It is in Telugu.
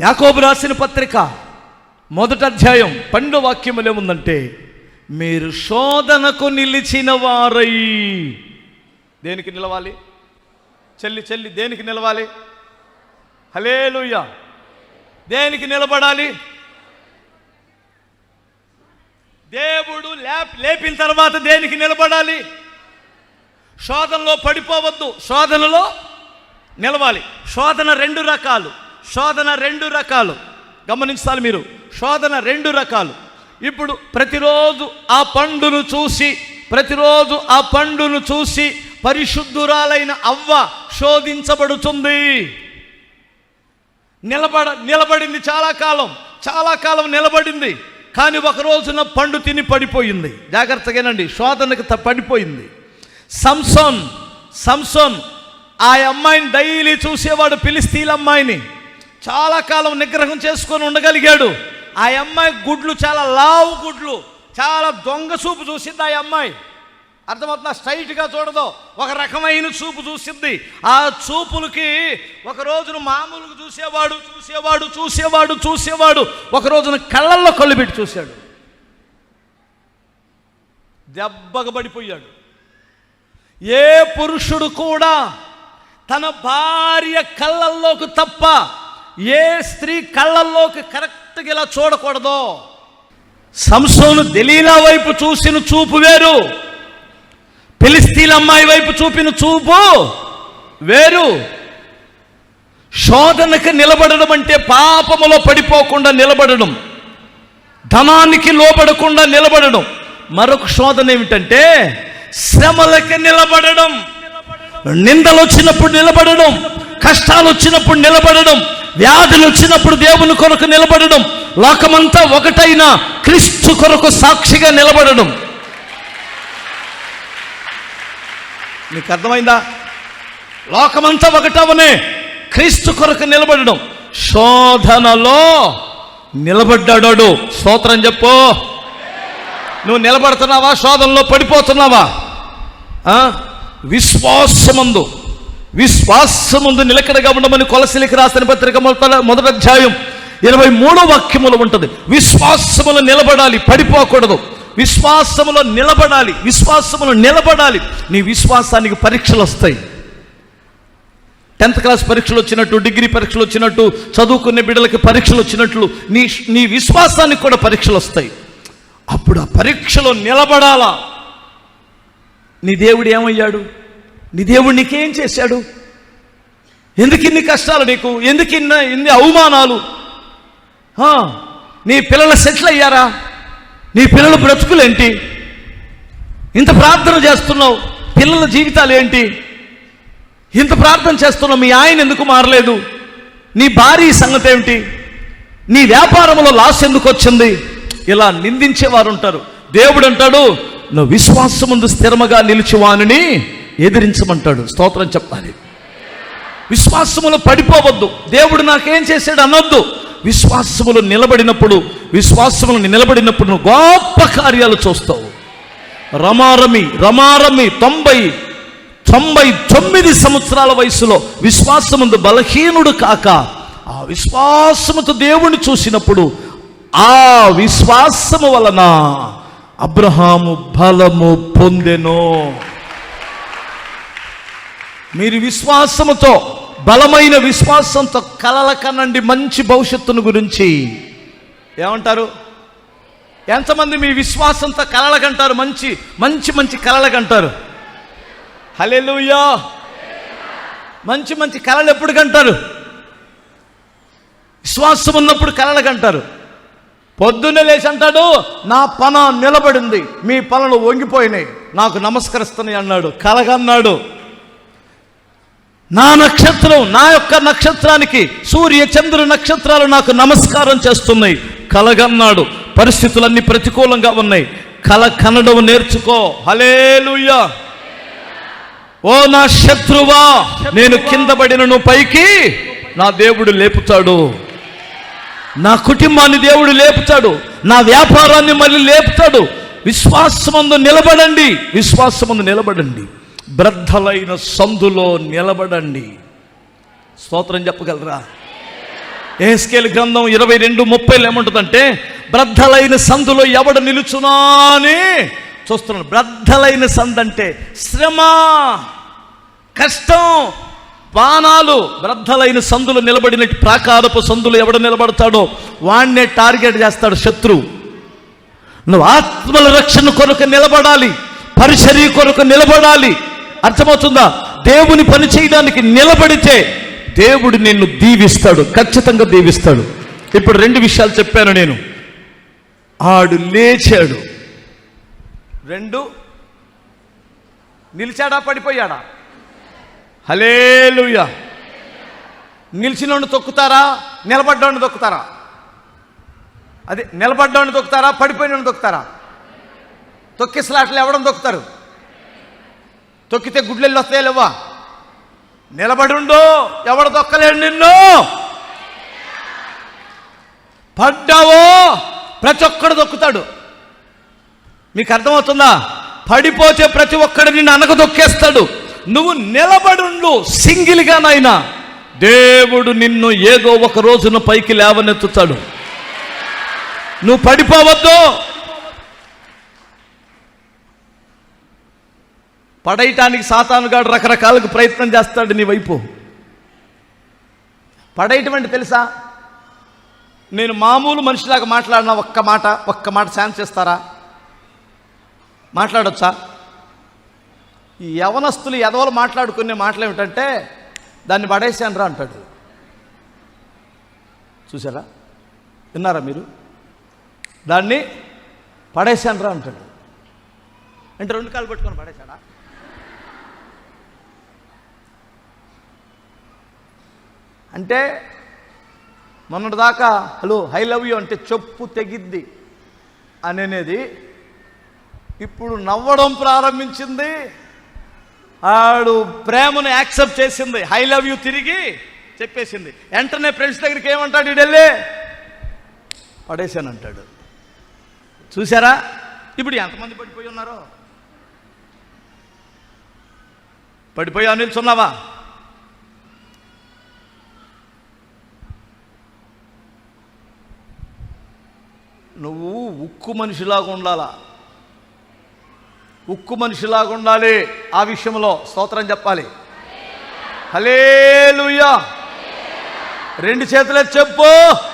యాకోబు రాసిన పత్రిక మొదట అధ్యాయం పండు వాక్యములు ఏముందంటే మీరు శోధనకు నిలిచిన వారై. దేనికి నిలవాలి? చెల్లి చెల్లి దేనికి నిలవాలి? హలేలుయ్యా దేనికి నిలబడాలి? దేవుడు లేప్ లేపిన తర్వాత దేనికి నిలబడాలి? శోధనలో పడిపోవద్దు. శోధనలో నిలవాలి. శోధన రెండు రకాలు. శోధన రెండు రకాలు. గమనించాలి మీరు. శోధన రెండు రకాలు. ఇప్పుడు ప్రతిరోజు ఆ పండును చూసి ప్రతిరోజు ఆ పండును చూసి పరిశుద్ధురాలైన అవ్వ శోధించబడుతుంది. నిలబడ నిలబడింది చాలా కాలం. చాలా కాలం నిలబడింది. కానీ ఒక రోజున పండు తిని పడిపోయింది. జాగ్రత్తగానండి శోధనకు త- పడిపోయింది. సంసోన్ సంసోన్ ఆ అమ్మాయిని డైలీ చూసేవాడు పిలిస్తీల అమ్మాయిని. చాలా కాలం నిగ్రహం చేసుకొని ఉండగలిగాడు. ఆ అమ్మాయి గుడ్లు చాలా లావు గుడ్లు. చాలా దొంగ చూపు చూసింది ఆ అమ్మాయి. అర్థమవుతుందా? స్ట్రైట్గా చూడదు. ఒక రకమైన చూపు చూసింది. ఆ చూపులకి ఒకరోజు మామూలుగా చూసేవాడు చూసేవాడు చూసేవాడు చూసేవాడు. ఒక రోజున కళ్ళల్లో కళ్ళు పెట్టి చూశాడు. దెబ్బగా పడిపోయాడు. ఏ పురుషుడు కూడా తన భార్య కళ్ళల్లోకి తప్ప ఏ స్త్రీ కళ్ళల్లోకి కరెక్ట్గా ఇలా చూడకూడదు? సంసోను దలీలా వైపు చూసిన చూపు వేరు. ఫిలిస్తీన్ అమ్మాయి వైపు చూపిన చూపు వేరు. శోధనకు నిలబడడం అంటే పాపములో పడిపోకుండా నిలబడడం. ధనానికి లోబడకుండా నిలబడడం. మరొక శోధన ఏమిటంటే శ్రమలకి నిలబడడం. నిందలు వచ్చినప్పుడు నిలబడడం. కష్టాలు వచ్చినప్పుడు నిలబడడం. వ్యాధులు వచ్చినప్పుడు దేవుని కొరకు నిలబడడం లోకమంతా ఒకటైన క్రీస్తు కొరకు సాక్షిగా నిలబడడం. నీకు అర్థమైందా? లోకమంతా ఒకటవనే క్రీస్తు కొరకు నిలబడడం. శోధనలో నిలబడ్డాడు స్తోత్రం చెప్పు. నువ్వు నిలబడుతున్నావా? శోధనలో పడిపోతున్నావా? ఆ? విశ్వాసమందు. విశ్వాసముందు నిలకడగా ఉండమని కొలసిలికి రాసిన పత్రిక మొదట మొదటి అధ్యాయం ఇరవై మూడో వాక్యములు ఉంటుంది. విశ్వాసములు నిలబడాలి పడిపోకూడదు. విశ్వాసములో నిలబడాలి విశ్వాసములో నిలబడాలి. నీ విశ్వాసానికి పరీక్షలు వస్తాయి. టెన్త్ క్లాస్ పరీక్షలు వచ్చినట్టు డిగ్రీ పరీక్షలు వచ్చినట్టు చదువుకునే బిడ్డలకి పరీక్షలు వచ్చినట్లు నీ నీ విశ్వాసానికి కూడా పరీక్షలు వస్తాయి. అప్పుడు ఆ పరీక్షలో నిలబడాలా? నీ దేవుడు ఏమయ్యాడు? నీ దేవుడు నీకేం చేశాడు? ఎందుకు ఇన్ని కష్టాలు నీకు? ఎందుకు ఇన్ని ఇన్ని అవమానాలు? నీ పిల్లలు సెటిల్ అయ్యారా? నీ పిల్లల బ్రతుకులేంటి? ఇంత ప్రార్థన చేస్తున్నావు పిల్లల జీవితాలు ఏంటి? ఇంత ప్రార్థన చేస్తున్నావు మీ ఆయన ఎందుకు మారలేదు? నీ భార్య సంగతి ఏమిటి నీ వ్యాపారంలో లాస్ ఎందుకు వచ్చింది? ఇలా నిందించేవారు ఉంటారు దేవుడు అంటాడు నువ్వు విశ్వాసం ముందు స్థిరముగా నిలిచివానిని ఎదిరించమంటాడు. స్తోత్రం చెప్పాలి. విశ్వాసములో పడిపోవద్దు. దేవుడు నాకేం చేశాడు అనొద్దు. విశ్వాసములు నిలబడినప్పుడు విశ్వాసములు నిలబడినప్పుడు నువ్వు గొప్ప కార్యాలు చూస్తావు. రమారమి రమారమి తొంభై తొంభై తొమ్మిది సంవత్సరాల వయసులో విశ్వాసముందు బలహీనుడు కాక ఆ విశ్వాసముతో దేవుణ్ణి చూసినప్పుడు ఆ విశ్వాసము వలన అబ్రహాము బలము పొందెను. మీరు విశ్వాసముతో బలమైన విశ్వాసంతో కలల కనండి మంచి భవిష్యత్తును గురించి. ఏమంటారు? ఎంతమంది మీ విశ్వాసంతో కలలకంటారు? మంచి మంచి మంచి కలలకంటారు. హలెలుయా మంచి మంచి కళలు ఎప్పుడు కంటారు? విశ్వాసం ఉన్నప్పుడు కళలు కంటారు. పొద్దున్నే లేచి అంటాడు నా పన నిలబడింది మీ పనులు వంగిపోయినాయి నాకు నమస్కరిస్తున్నాయి అన్నాడు. కలగన్నాడు. నా నక్షత్రం నా యొక్క నక్షత్రానికి సూర్య చంద్ర నక్షత్రాలు నాకు నమస్కారం చేస్తున్నాయి. కలగన్నాడు. పరిస్థితులన్నీ ప్రతికూలంగా ఉన్నాయి. కల కనడం నేర్చుకో. హలేలుయ్యా ఓ నా శత్రువా నేను కింద పడినను పైకి నా దేవుడు లేపుతాడు. నా కుటుంబాన్ని దేవుడు లేపుతాడు. నా వ్యాపారాన్ని మళ్ళీ లేపుతాడు. విశ్వాసమందు నిలబడండి. విశ్వాసమందు నిలబడండి. బ్రద్ధలైన సందులో నిలబడండి. స్తోత్రం చెప్పగలరా? ఏస్కేల్ గ్రంథం ఇరవై రెండు ముప్పైలో ఏముంటుందంటే బ్రద్ధలైన సందులో ఎవడు నిలుచునా అని చూస్తున్నాడు. బ్రద్ధలైన సందు అంటే శ్రమ కష్టం బాణాలు. బ్రద్ధలైన సందులు నిలబడినట్టు ప్రాకారపు సందులు ఎవడు నిలబడతాడో వాణ్ణే టార్గెట్ చేస్తాడు శత్రువు. నువ్వు ఆత్మల రక్షణ కొరకు నిలబడాలి. పరిచర్య కొరకు నిలబడాలి. అర్థమవుతుందా? దేవుని పని చేయడానికి నిలబడితే దేవుడు నిన్ను దీవిస్తాడు ఖచ్చితంగా దీవిస్తాడు. ఇప్పుడు రెండు విషయాలు చెప్పాను నేను. ఆడు లేచాడు. రెండు నిలిచాడా పడిపోయాడా? హలేలుయా నిలిచినోడిని తొక్కుతారా? నిలబడ్డోడిని తొక్కుతారా? అదే నిలబడ్డోడిని తొక్కుతారా? పడిపోయినోడిని తొక్కుతారా? తొక్కే స్లాట్లు ఎవడం తొక్కుతారు? తొక్కితే గుడ్లెళ్ళు వస్తాయి లేవా నిలబడుండు ఎవడు తొక్కలేడు నిన్ను. పడ్డావో ప్రతి ఒక్కడు తొక్కుతాడు. మీకు అర్థమవుతుందా? పడిపోతే ప్రతి ఒక్కడు నిన్ను అనగ తొక్కేస్తాడు. నువ్వు నిలబడుండు సింగిల్గానైనా. దేవుడు నిన్ను ఏదో ఒక రోజున పైకి లేవనెత్తుతాడు. నువ్వు పడిపోవద్దు. పడేయటానికి సాతానుగాడు రకరకాలుగా ప్రయత్నం చేస్తాడు నీ వైపు. పడేయటం అంటే తెలుసా? నేను మామూలు మనిషిలాగా మాట్లాడిన ఒక్క మాట ఒక్క మాట ఛాన్స్ ఇస్తారా మాట్లాడొచ్చా? ఈ యవనస్తులు ఎదవలు మాట్లాడుకునే మాటలు ఏమిటంటే దాన్ని పడేసాను రా అంటాడు. చూసారా విన్నారా మీరు? దాన్ని పడేసాను రా అంటాడు. అంటే రెండు కాలు పట్టుకొని పడేశాడా? అంటే మొన్నటి దాకా హలో ఐ లవ్ యూ అంటే చెప్పు తెగిద్ది అనేది ఇప్పుడు నవ్వడం ప్రారంభించింది. ఆడు ప్రేమను యాక్సెప్ట్ చేసింది. ఐ లవ్ యూ తిరిగి చెప్పేసింది. వెంటనే ఫ్రెండ్స్ దగ్గరికి ఏమంటాడు ఇడెళ్ళే పడేసాను అంటాడు చూసారా ఇప్పుడు ఎంతమంది పడిపోయి ఉన్నారో? పడిపోయావు నిల్చున్నావా నువ్వు ఉక్కు మనిషిలాగా ఉండాలా? ఉక్కు మనిషిలాగా ఉండాలి ఆ విషయంలో స్తోత్రం చెప్పాలి. హలేలుయా రెండు చేతులే చెప్పు.